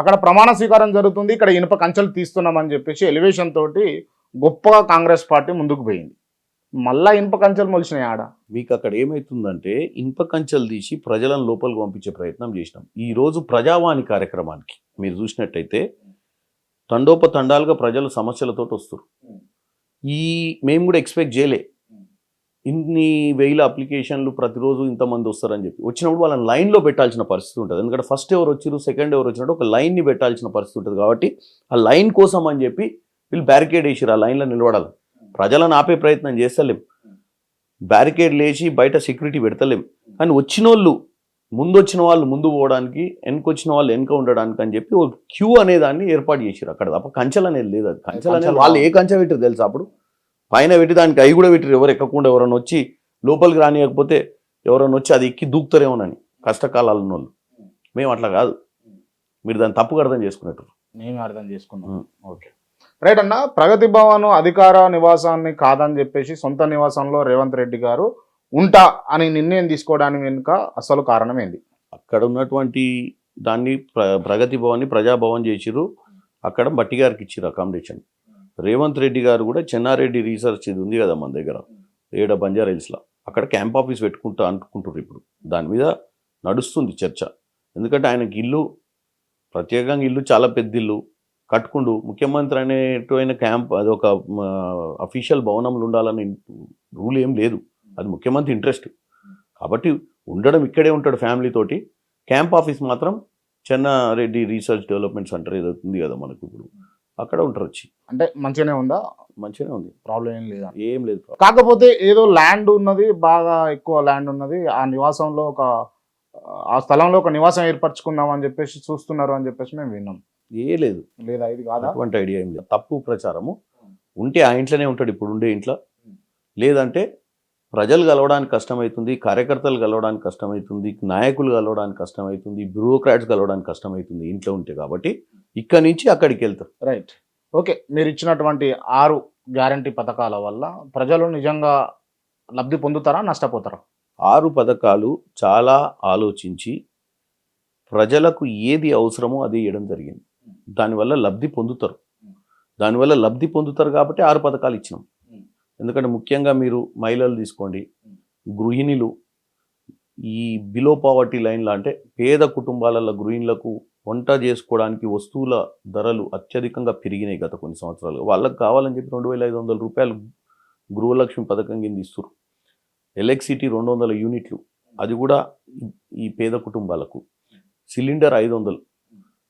అక్కడ ప్రమాణ స్వీకారం జరుగుతుంది ఇక్కడ ఇనుప కంచెలు తీస్తున్నామని చెప్పేసి ఎలివేషన్ తోటి గొప్పగా కాంగ్రెస్ పార్టీ ముందుకు పోయింది. మళ్ళా ఇనుప కంచెలు మొలిచినాయి ఆడ. మీకు అక్కడ ఏమవుతుందంటే ఇనుప కంచెలు తీసి ప్రజలను లోపలికి పంపించే ప్రయత్నం చేసినాం. ఈరోజు ప్రజావాణి కార్యక్రమానికి మీరు చూసినట్టయితే తండోపతండాలుగా ప్రజలు సమస్యలతో వస్తారు ఈ మేము కూడా ఎక్స్పెక్ట్ చేయలే. ఇన్ని వేల అప్లికేషన్లు ప్రతిరోజు ఇంతమంది వస్తారని చెప్పి. వచ్చినప్పుడు వాళ్ళని లైన్లో పెట్టాల్సిన పరిస్థితి ఉంటుంది. ఎందుకంటే ఫస్ట్ ఎవరు వచ్చిరు సెకండ్ ఎవరు వచ్చినట్టు ఒక లైన్ని పెట్టాల్సిన పరిస్థితి ఉంటుంది కాబట్టి ఆ లైన్ కోసం అని చెప్పి వీళ్ళు బ్యారికేడ్ వేసిరు ఆ లైన్లో నిలబడాలి. ప్రజలను ఆపే ప్రయత్నం చేస్తలేం. బ్యారికేడ్ లేచి బయట సెక్యూరిటీ పెడతలేం. కానీ వచ్చిన వాళ్ళు ముందు వచ్చిన వాళ్ళు ముందు పోవడానికి వెనక వచ్చిన వాళ్ళు వెనక ఉండడానికి అని చెప్పి ఒక క్యూ అనే దాన్ని ఏర్పాటు చేసిరు అక్కడ తప్ప. కంచెలు అనేది లేదు అది. కంచెలు అనేది వాళ్ళు ఏ కంచె పెట్టారు తెలుసా అప్పుడు? పైన పెట్టి దానికి అవి కూడా పెట్టారు ఎవరు ఎక్కకుండా ఎవరైనా వచ్చి లోపలికి రానియకపోతే ఎవరైనా వచ్చి అది ఎక్కి దూకుతారేమోనని కష్టకాలాలు ఉన్న వాళ్ళు. మేము అట్లా కాదు. మీరు దాన్ని తప్పుగా అర్థం చేసుకున్నట్టు మేము అర్థం చేసుకున్నాం. ఉం. ఓకే. రైట్ అన్న ప్రగతి భవన్ అధికార నివాసాన్ని కాదని చెప్పేసి సొంత నివాసంలో రేవంత్ రెడ్డి గారు ఉంటా అని నిర్ణయం తీసుకోవడానికి వెనుక అసలు కారణం ఏంది? అక్కడ ఉన్నటువంటి దాన్ని ప్ర- ప్రగతి భవన్ని ప్రజాభవన్ చేసిరు అక్కడ బట్టి గారికి ఇచ్చిరు అకామిడేషన్ రేవంత్ రెడ్డి గారు కూడా చెన్నారెడ్డి రీసెర్చ్ ఇది ఉంది కదా మన దగ్గర ఏడ బంజారా హిల్స్లో అక్కడ క్యాంప్ ఆఫీస్ పెట్టుకుంటా అనుకుంటారు ఇప్పుడు. దాని మీద నడుస్తుంది చర్చ. ఎందుకంటే ఆయనకి ఇల్లు ప్రత్యేకంగా ఇల్లు చాలా పెద్ద ఇల్లు కట్టుకుండు ముఖ్యమంత్రి అనేటువంటి క్యాంప్ అది ఒక అఫీషియల్ భవనంలో ఉండాలని రూల్ ఏం లేదు. అది ముఖ్యమంత్రి ఇంట్రెస్ట్. కాబట్టి ఉండడం ఇక్కడే ఉంటాడు ఫ్యామిలీ తోటి. క్యాంప్ ఆఫీస్ మాత్రం చెన్నారెడ్డి రీసెర్చ్ డెవలప్మెంట్ సెంటర్ ఏదో ఉంది కదా మనకు ఇప్పుడు. అక్కడ ఉంటారు వచ్చి. అంటే మంచిగానే ఉందా? మంచిగానే ఉంది. ప్రాబ్లం ఏం లేదా? ఏం లేదు. కాకపోతే ఏదో ల్యాండ్ ఉన్నది బాగా ఎక్కువ ల్యాండ్ ఉన్నది ఆ నివాసంలో ఒక ఆ స్థలంలో ఒక నివాసం ఏర్పరచుకుందాం అని చెప్పేసి చూస్తున్నారు అని చెప్పేసి మేము విన్నాం. ఏ లేదు. లేదా ఇది కాదా? అటువంటి ఐడియా ఏం లేదు. తప్పు ప్రచారము. ఉంటే ఆ ఇంట్లోనే ఉంటాడు ఇప్పుడు ఉండే ఇంట్లో. లేదంటే ప్రజలు కలవడానికి కష్టమవుతుంది కార్యకర్తలు కలవడానికి కష్టమవుతుంది నాయకులు కలవడానికి కష్టమవుతుంది బ్యూరోక్రాట్స్ కలవడానికి కష్టమవుతుంది ఇంట్లో ఉంటే కాబట్టి ఇక్కడి నుంచి అక్కడికి వెళ్తారు రైట్ ఓకే మీరు ఇచ్చినటువంటి ఆరు గ్యారంటీ పథకాల వల్ల ప్రజలు నిజంగా లబ్ధి పొందుతారా నష్టపోతారా? ఆరు పథకాలు చాలా ఆలోచించి ప్రజలకు ఏది అవసరమో అది ఇవ్వడం జరిగింది. దానివల్ల లబ్ధి పొందుతారు. దానివల్ల లబ్ధి పొందుతారు కాబట్టి ఆరు పథకాలు ఇచ్చినాం. ఎందుకంటే ముఖ్యంగా మీరు మహిళలు తీసుకోండి గృహిణులు ఈ బిలో పావర్టీ లైన్లో అంటే పేద కుటుంబాలలో గృహిణులకు వంట చేసుకోవడానికి వస్తువుల ధరలు అత్యధికంగా పెరిగినాయి గత కొన్ని సంవత్సరాలు వాళ్ళకి కావాలని చెప్పి రెండు వేల ఐదు వందల రూపాయలు గృహలక్ష్మి పథకం కింద ఇస్తారు ఎలక్ట్రిసిటీ రెండు వందల యూనిట్లు. అది కూడా ఈ- పేద కుటుంబాలకు. సిలిండర్ ఐదు వందలు.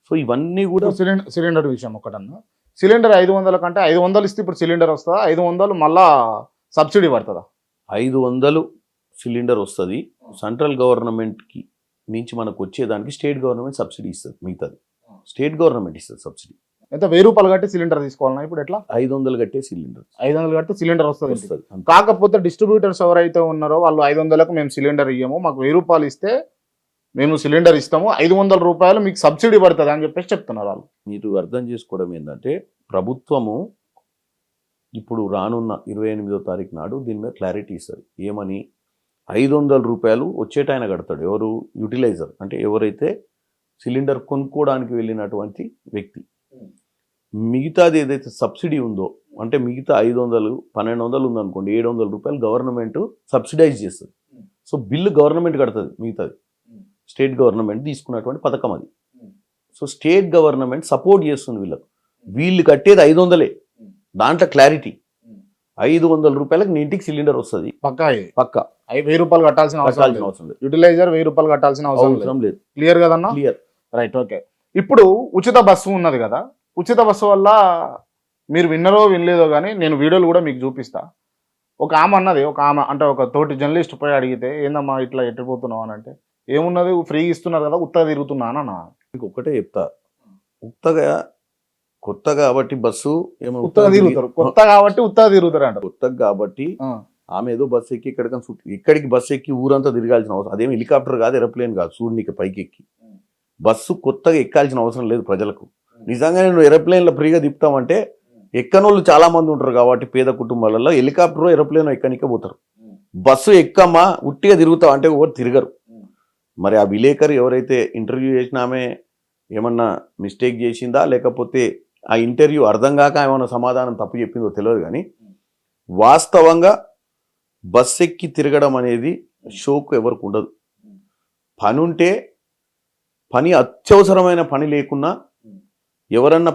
సో ఇవన్నీ కూడా సిలిండర్ సిలిండర్ విషయం ఒకటన్నా సిలిండర్ ఐదు వందల కంటే ఐదు వందలు ఇస్తే ఇప్పుడు సిలిండర్ వస్తుందా? ఐదు వందలు మళ్ళా సబ్సిడీ పడుతుందా? ఐదు వందలు సిలిండర్ వస్తుంది. సెంట్రల్ గవర్నమెంట్కి నుంచి మనకు వచ్చేదానికి స్టేట్ గవర్నమెంట్ సబ్సిడీ ఇస్తుంది మిగతాది. స్టేట్ గవర్నమెంట్ ఇస్తుంది సబ్సిడీ. ఎంత? వెయ్యి రూపాయలు కట్టి సిలిండర్ తీసుకోవాలన్నా ఇప్పుడు ఎట్లా? ఐదు వందలు కట్టే సిలిండర్. ఐదు వందలు కట్టి సిలిండర్ వస్తుంది. కాకపోతే డిస్ట్రిబ్యూటర్స్ ఎవరైతే ఉన్నారో వాళ్ళు ఐదు వందలకు మేము సిలిండర్ ఇయ్యము మాకు వెయ్యి రూపాయలు ఇస్తే మేము సిలిండర్ ఇస్తాము ఐదు వందల రూపాయలు మీకు సబ్సిడీ పడుతుంది అని చెప్పేసి చెప్తున్నారు వాళ్ళు. మీరు అర్థం చేసుకోవడం ఏంటంటే ప్రభుత్వము ఇప్పుడు రానున్న ఇరవై ఎనిమిదో తారీఖు నాడు దీని మీద క్లారిటీ ఇస్తుంది. ఏమని? ఐదు వందల రూపాయలు వచ్చేట ఆయన కడతాడు. ఎవరు? యూటిలైజర్. అంటే ఎవరైతే సిలిండర్ కొనుక్కోవడానికి వెళ్ళినటువంటి వ్యక్తి. మిగతాది ఏదైతే సబ్సిడీ ఉందో అంటే మిగతా ఐదు వందలు పన్నెండు వందలు ఉందనుకోండి ఏడు వందల రూపాయలు గవర్నమెంట్ సబ్సిడైజ్ చేస్తుంది. సో బిల్లు గవర్నమెంట్ కడుతుంది మిగతాది. స్టేట్ గవర్నమెంట్ తీసుకున్నటువంటి పథకం అది. సో స్టేట్ గవర్నమెంట్ సపోర్ట్ చేస్తుంది వీళ్ళకు. వీళ్ళు కట్టేది ఐదు వందలే దాంట్లో క్లారిటీ. ఐదు వందల రూపాయలకు నీ ఇంటికి సిలిండర్ వస్తుంది. పక్కా. పక్క. వెయ్యి రూపాయలు కట్టాల్సిన అవసరం కట్టాల్సిన లేదు. అవసరం లేదు. యూటిలైజర్ వెయ్యి రూపాయలు కట్టాల్సిన అవసరం లేదు. క్లియర్ కదన్నా? క్లియర్. Right okay. ఇప్పుడు ఉచిత బస్సు ఉన్నది కదా ఉచిత బస్సు వల్ల మీరు విన్నరో వినలేదో కానీ నేను వీడియోలు కూడా మీకు చూపిస్తా. ఒక ఆమె అన్నది ఒక ఆమె అంటే ఒక తోటి జర్నలిస్ట్ పోయి అడిగితే ఏందమ్మా ఇట్లా ఎట్టిపోతున్నావు? అని అంటే ఏమున్నది? ఫ్రీ ఇస్తున్నారు కదా ఉత్తగా తిరుగుతున్నా అన్న. మీకు ఒక్కటే చెప్తా. ఉత్తగా కొత్త కాబట్టి బస్సు తిరుగుతారు. కొత్త కాబట్టి ఉత్తగా తిరుగుతారు అంటారు. కొత్తగా కాబట్టి. ఆమె ఏదో బస్సు ఎక్కి చుట్టూ ఇక్కడికి బస్సు ఎక్కి ఊరంతా తిరగాల్సిన అవసరం అదేం హెలికాప్టర్ కాదు ఎరోప్లేన్ కాదు చూడనికి పైకి ఎక్కి. బస్సు కొత్తగా ఎక్కాల్సిన అవసరం లేదు ప్రజలకు. నిజంగానే నువ్వు ఏరోప్లేన్లో ఫ్రీగా తిప్పుతామంటే ఎక్కనోళ్ళు చాలా మంది ఉంటారు కాబట్టి పేద కుటుంబాలలో హెలికాప్టర్ ఏరోప్లేన్ ఎక్కనికే పోతారు బస్సు ఎక్కమ్మా ఉట్టిగా తిరుగుతావు అంటే ఎవరు తిరగరు. మరి ఆ విలేకరు ఎవరైతే ఇంటర్వ్యూ చేసిన ఆమె ఏమన్నా మిస్టేక్ చేసిందా? లేకపోతే ఆ ఇంటర్వ్యూ అర్థం కాక ఏమైనా సమాధానం తప్పు చెప్పిందో తెలియదు కానీ వాస్తవంగా బస్ ఎక్కి తిరగడం అనేది షోకు ఎవరికి ఉండదు. పని ఉంటే పని అత్యవసరమైన పని లేకున్నా ఎవరన్నా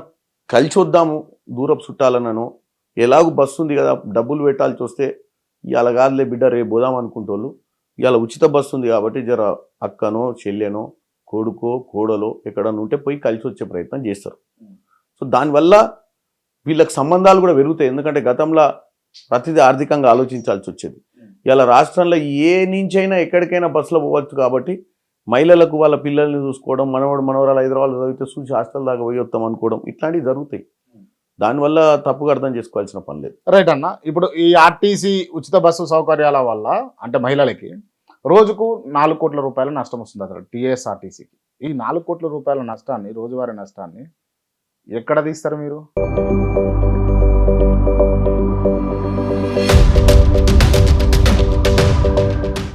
కలిసి వద్దాము దూరపు చుట్టాలనను ఎలాగో బస్సు ఉంది కదా డబ్బులు పెట్టాల్సి వస్తే ఇవాళ కాదులే బిడ్డ రేపు పోదాం అనుకుంటోళ్ళు. ఇవాళ ఉచిత బస్సు ఉంది కాబట్టి జర అక్కనో చెల్లెనో కొడుకో కోడలో ఎక్కడన్నా ఉంటే పోయి కలిసి వచ్చే ప్రయత్నం చేస్తారు. సో దానివల్ల వీళ్ళకి సంబంధాలు కూడా పెరుగుతాయి. ఎందుకంటే గతంలో ప్రతిదీ ఆర్థికంగా ఆలోచించాల్సి వచ్చేది. ఇలా రాష్ట్రంలో ఏ నుంచైనా ఎక్కడికైనా బస్సులో పోవచ్చు కాబట్టి మహిళలకు వాళ్ళ పిల్లల్ని చూసుకోవడం మనవాడు మనవరాలు హైదరాబాద్ చదివితే చూసి హాస్టల్ దాకా పోయి వస్తాం అనుకోవడం ఇట్లాంటివి జరుగుతాయి. దానివల్ల తప్పుగా అర్థం చేసుకోవాల్సిన పని లేదు. రైట్ అన్న ఇప్పుడు ఈ ఆర్టీసీ ఉచిత బస్సు సౌకర్యాల వల్ల అంటే మహిళలకి రోజుకు నాలుగు కోట్ల రూపాయల నష్టం వస్తుంది అసలు టీఎస్ఆర్టీసీకి. ఈ నాలుగు కోట్ల రూపాయల నష్టాన్ని రోజువారీ నష్టాన్ని ఎక్కడ తీస్తారు మీరు?